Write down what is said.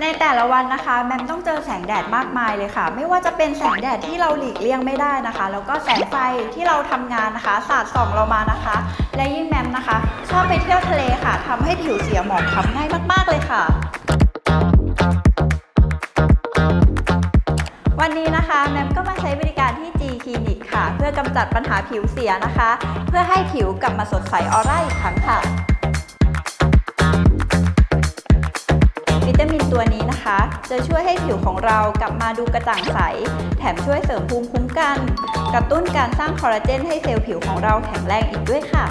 ในแต่ละวันนะคะแมมต้องเจอแสงแดดมากมายเลยค่ะ ไม่ว่าจะเป็นแสงแดดที่เราหลีกเลี่ยงไม่ได้นะคะ แล้วก็แสงไฟที่เราทำงานนะคะสาดส่องเรามานะคะ และยิ่งแมมนะคะ ชอบไปเที่ยวทะเลค่ะทำให้ผิวเสียหมองคล้ำง่ายมากๆเลยค่ะ วันนี้นะคะแมมก็มาใช้บริการที่ G Clinic ค่ะ เพื่อกำจัดปัญหาผิวเสียนะคะ เพื่อให้ผิวกลับมาสดใสออร่าอีกครั้งค่ะ ตัวนี้นะคะ จะช่วยให้ผิวของเรากลับมาดูกระจ่างใส แถมช่วยเสริมภูมิคุ้มกัน กระตุ้นการสร้างคอลลาเจนให้เซลล์ผิวของเราแข็งแรงอีกด้วยค่ะ